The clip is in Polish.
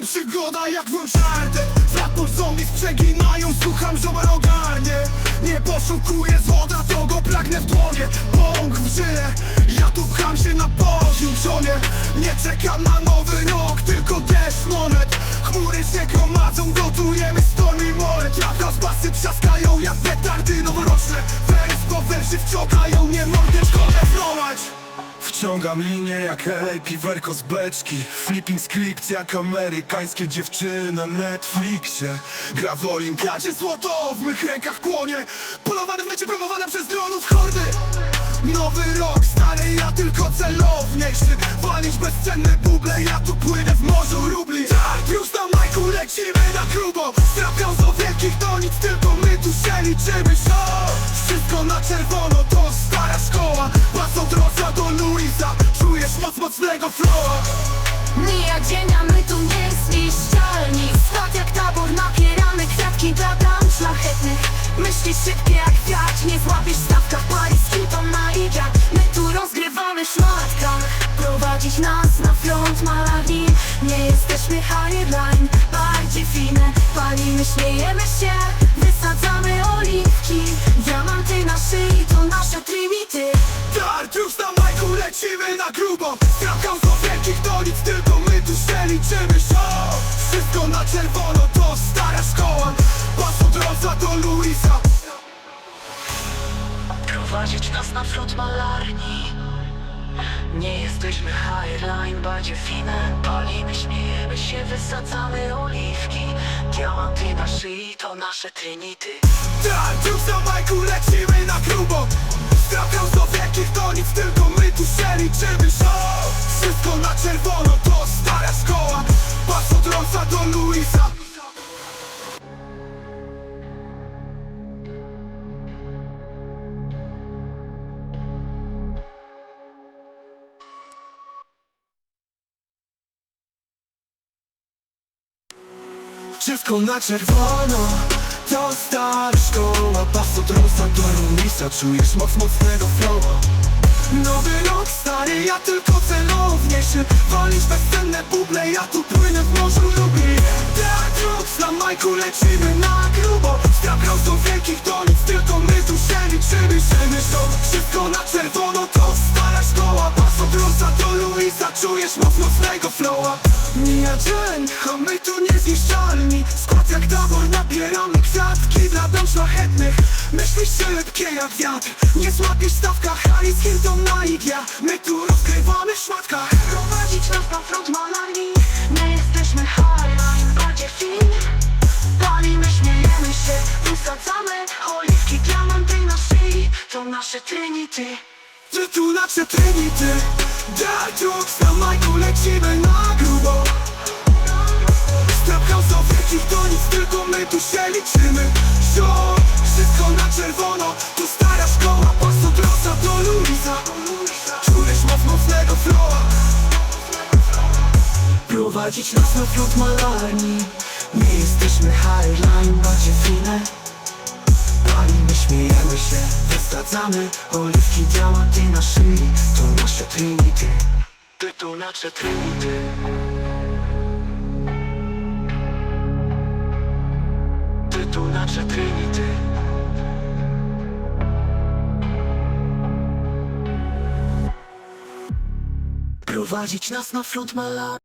nami przygoda jak w Uncharted. Raptor zombies przeginają, słucham, ma ogarnie. Nie poszukuję złota, to go pragnę w dłonie. Bąk w żyle, ja tu pcham się na podium żonie. Nie czekam na nowy rok, tylko deszcz monet. Chmury się gromadzą, gotujemy stormy moret Jak rozbasy trzaskają, jak petardy noworoczne. Wers po werszy wciągają, nie prowadź Wciągam linię jak LA, piwerko z beczki. Flipping script jak amerykańskie dziewczyny na Netflixie. Gra w olimpiadzie, złoto w mych rękach płonie. Polowane w lecie, promowane przez dronów hordy. Nowy rok, stary, ja tylko celowniejszy Walić. Bezcenne buble, ja tu płynę w morzu rubli. Tak, już na majku lecimy na grubo. Strapką do wielkich to nic, tylko my tu się liczymy. Show! Wszystko na czerwono, Do Luisa. Czujesz moc mocnego flowa Mija dzień, a my tu niezniszczalni Stat jak tabor, napieramy kwiatki dla dam szlachetnych. Myśli szybkie jak wiatr, nie złapiesz w stawkach paryskich to na igrach. My tu rozgrywamy szmatkan Prowadzić nas na front malarni. Nie jesteśmy high-line, bardziej fine. Palimy, śmiejemy się, wysadzamy oliwki. Diamanty na na grubo. Strapką do wielkich to nic, tylko my tu się liczymy. Show! Wszystko na czerwono, to stara szkoła. Pas od Rosa do Luisa. Prowadzić nas na front malarni. Nie jesteśmy highline, bardziej fine. Palimy, śmiejemy się, wysadzamy oliwki. Diamanty na szyi to nasze trinity. Tak, już na majku liczymy Show! Wszystko na czerwono, to stara szkoła. Pas od Rosa do Luisa. Wszystko na czerwono To stara szkoła. Pas od Rosa do Luisa Czujesz moc mocnego flowa Nowy rok stary, ja tylko celowniejszy Walisz bezcenne buble, ja tu płynę w morzu lubi Tak, Rocks na majku lecimy na grubo. Strapką do wielkich to nic, tylko my tu się liczymy show, wszystko na czerwono do Luisa Czujesz moc mocnego flowa? Mija dzień, a my tu niezniszczalni. Skład jak tabor, napieramy kwiatki dla dam szlachetnych Myśli szybkie jak wiatr. Nie złapiesz stawka, Harris Hilton na igla. My tu rozgrywamy w szmatkach. Prowadzić nas na front malarni. Nie jesteśmy highline, bardziej fin Palimy, śmiejemy się, wysadzamy oliwki Diamanty na szyi. To nasze trinity. Ty tu nasze Trinity Rocks na majku lecimy na grubo. Strap House wielkich to nic, tylko my tu się liczymy. Show, wszystko na czerwono To stara szkoła, pas od Rosa do Luisa? Czujesz moc mocnego flowa. Prowadzić nas na front malarni. Nie jesteśmy highline, bardziej fine. Palimy, śmiejemy się, Oliwki, diamanty na szyi To nasze trinity. Ty tu nasze trinity. Ty tu nasze trinity. Prowadzić nas na front malarni